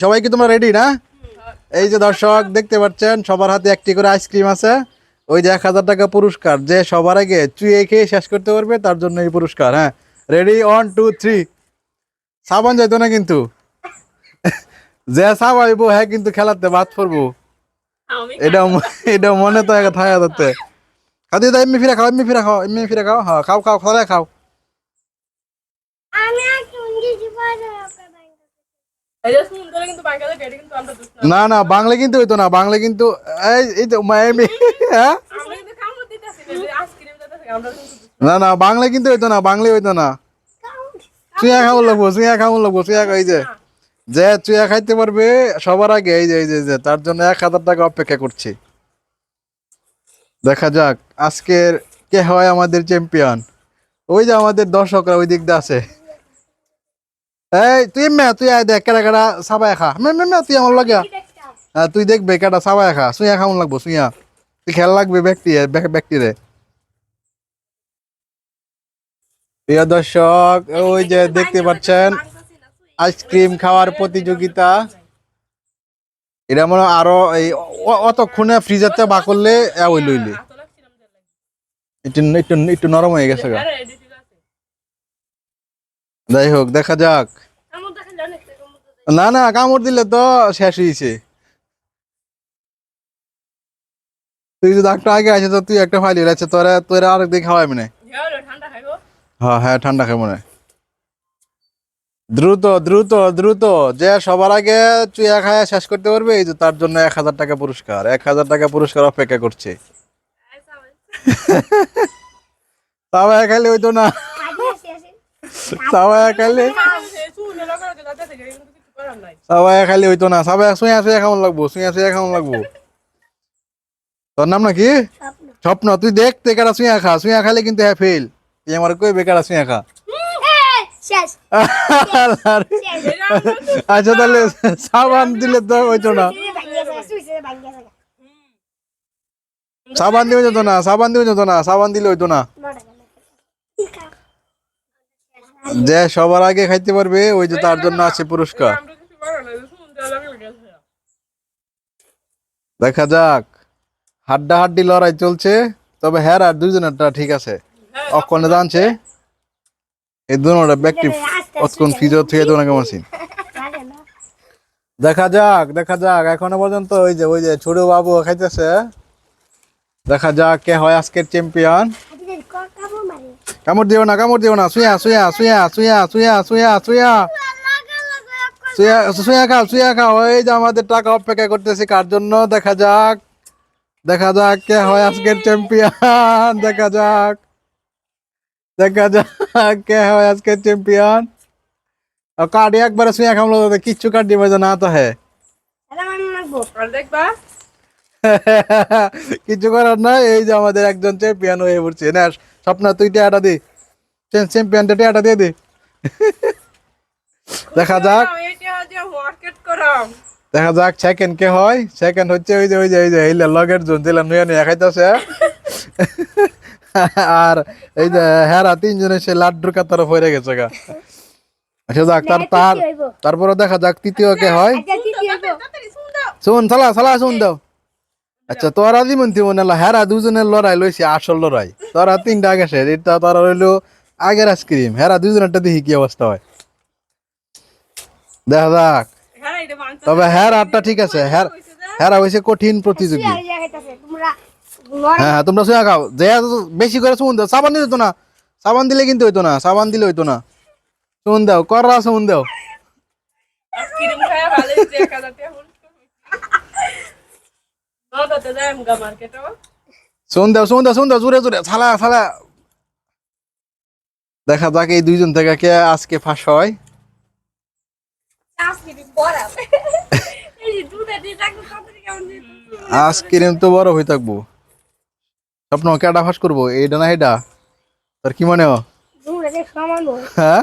সবাই কি তোমরা রেডি না? এই যে দর্শক দেখতে পাচ্ছেন সবার হাতে একটি করে আইসক্রিম আছে। ওই যে এক হাজার টাকা পুরস্কার যে সবার আগে চুয়ে খেয়ে শেষ করতে পারবে তার জন্য এই পুরস্কার হ্যাঁ। রেডি ওয়ান টু থ্রি সাবান যাইতো না কিন্তু? যে সাবাইবো হ্যাঁ কিন্তু খেলাতে বাদ পড়ব। এটা এটা মনে তো একা থাকা যাচ্ছে। খাদি দাও এমনি ফিরে খাও এমনি ফিরে খাও এমনি ফিরে খাও। হ্যাঁ খাও খাও খাও খাও আমি আর চুঙ্গি দিব এই যে শুন ধরে কিন্তু বাঙ্গালে গেটে কিন্তু আমরা দুষ্ট না না বাংলা কিন্তু হইতো না বাংলা কিন্তু এই তো মায়ামি হ্যাঁ? না না বাংলা কিন্তু হইতো না বাংলা হইতো না। চুয়া খাওয়া লাগবো চুয়া খাওয়া লাগবো চুয়া এই যে যে চুয়া খাইতে পারবে সবার আগে এই যে এই যে এই যে তার জন্য এক হাজার টাকা অপেক্ষা করছি। দেখা যাক আজকের কে হয় আমাদের চ্যাম্পিয়ন ওই যে আমাদের দর্শকরা ওই দিক দিয়ে আছে। এই, তুই মে, তুই আয় দেখ, কেডা কেডা সাবাই খা। মে মে তুই আমার লাগে হ্যাঁ তুই দেখবে কেডা সাবাই খা। সুইয়া খাওয়ান লাগবো সুইয়া তুই খেয়াল লাগবে ব্যক্তি ব্যক্তি রে প্রিয় দর্শক, ওই যে দেখতে পাচ্ছেন, আইসক্রিম খাওয়ার প্রতিযোগিতা। এটা মনে আরও এই অতক্ষণে ফ্রিজারতে বা করলে একটু একটু একটু নরম হয়ে গেছে গা। আরে যাই হোক দেখা যাক। না না কামড় দিলে তো শেষ হয়েছে। তুই যদি একটা আগে আছে তো তুই একটা ফাইলি আছে তোরা তোরা আরেক দিকে খাওয়াই মানে হ্যাঁ। ঠান্ডা হ্যাঁ ঠান্ডা খাই মনে। দ্রুত দ্রুত দ্রুত যে সবার আগে চুয়া খায়া শেষ করতে পারবে এই যে তার জন্য এক হাজার টাকা পুরস্কার। এক হাজার টাকা পুরস্কার অপেক্ষা করছে। তাওয়া খাইলে তো না। তাওয়া খাইলে তাওয়া খাইলে হইতো না। সবাই শুয়া শুয়া খাওয়ান লাগবো শুয়া শুয়া খাওয়ান লাগবো। তোর নাম নাকি? স্বপ্ন। তুই দেখ তুই কাটা শুয়া খা। শুয়া খাইলে কিন্তু হ্যাঁ ফেল তুই আমার কই বেকার শুয়া খা। আচ্ছা তাহলে সাবান দিলে তো হইতো না। সাবান দিলে যেত না সাবান দিলে যেত না সাবান দিলে হইতো না। যে সবার আগে খাইতে পারবে, ওই যে তার জন্য আছে পুরস্কার। দেখা যাক। হাড্ডা হাড্ডি লড়াই চলছে, তবে হ্যাঁ আর দুইজনেরটা ঠিক আছে। অক্ষণে জানছে। এই দুটা ব্যক্তি অতক্ষণ ফিজিও থুয়ে তো নাকি মেশিন দেখা যাক দেখা যাক। এখনও পর্যন্ত ওই যে ওই যে ছোট বাবু খাইতেছে। দেখা যাক কে হয় আজকের চ্যাম্পিয়ন কামড় দিও না, কামড় দিও না। সুয়া সুয়া সুয়া সুয়া সুয়া সুয়া সুয়া শুয়া সুয়া খাও সুয়া খাও। এই যে আমাদের টাকা অপেক্ষা করতেছি, কার জন্য? দেখা যাক। দেখা যাক কে হয় আজকের চ্যাম্পিয়ন দেখা যাক। দেখা যাক কে হয় আজকের চ্যাম্পিয়ন কার্ড একবারে সুয়া খামলো কিচ্ছু কার্ড দিবে না তো হ্যাঁ কিছু করার নাই, এই যে আমাদের একজন চ্যাম্পিয়ন হয়ে পড়ছে না স্বপ্ন তুই টিয়াটা দি। চ্যাম্পিয়নটা টিয়াটা দিয়ে দে। দেখা যাক। আমি এটা যে মার্কেট করাম। দেখা যাক সেকেন্ড কে হয়। সেকেন্ড হচ্ছে ওই যে ওই যে ওই যে এই লগের জন দিলাম নুয়ে নিয়ে খাইতেছে। আর এই যে হেরা তিনজনে সে লাড্ডুর কাতারে পড়ে গেছে গা। আচ্ছা যাক তার তার তারপরে দেখা যাক তৃতীয় কে হয়। শুন দাও। শুন সালা সালা শুন দাও। আচ্ছা তোরা দিমন তিমন এলা হেরা দুজনের লড়াই লইছে আসল লড়াই। তোরা তিনটা আগে শেষ এটা তোরা রইল আগের আইসক্রিম। হেরা দুজনেরটা দেখি কি অবস্থা হয়। দেখা যাক। এটা মানতে তবে হ্যাঁ আটটা ঠিক আছে হ্যাঁ হ্যাঁ হয়েছে কঠিন প্রতিযোগী। হ্যাঁ হ্যাঁ তোমরা শুয়ে খাও। যে বেশি করে শুন দাও সাবান দিলে হইতো না। সাবান দিলে কিন্তু হইতো না সাবান দিলে হইতো না। শুন দাও কররা শুন দাও আইসক্রিম খায়া ভালো যে এক হাজার টাকা হল নটাতে যাই আমগা মার্কেটে শুন দাও শুন দাও শুন দাও জোরে জোরে ছালা ছালা। দেখা যাক এই দুইজন থেকে কে আজকে ফাঁস হয়। আইসক্রিম তো বড় হয়ে থাকব। স্বপ্ন কেটা ফাঁস করব? এইটা না এটা তোর কি মনে হয়? হ্যাঁ।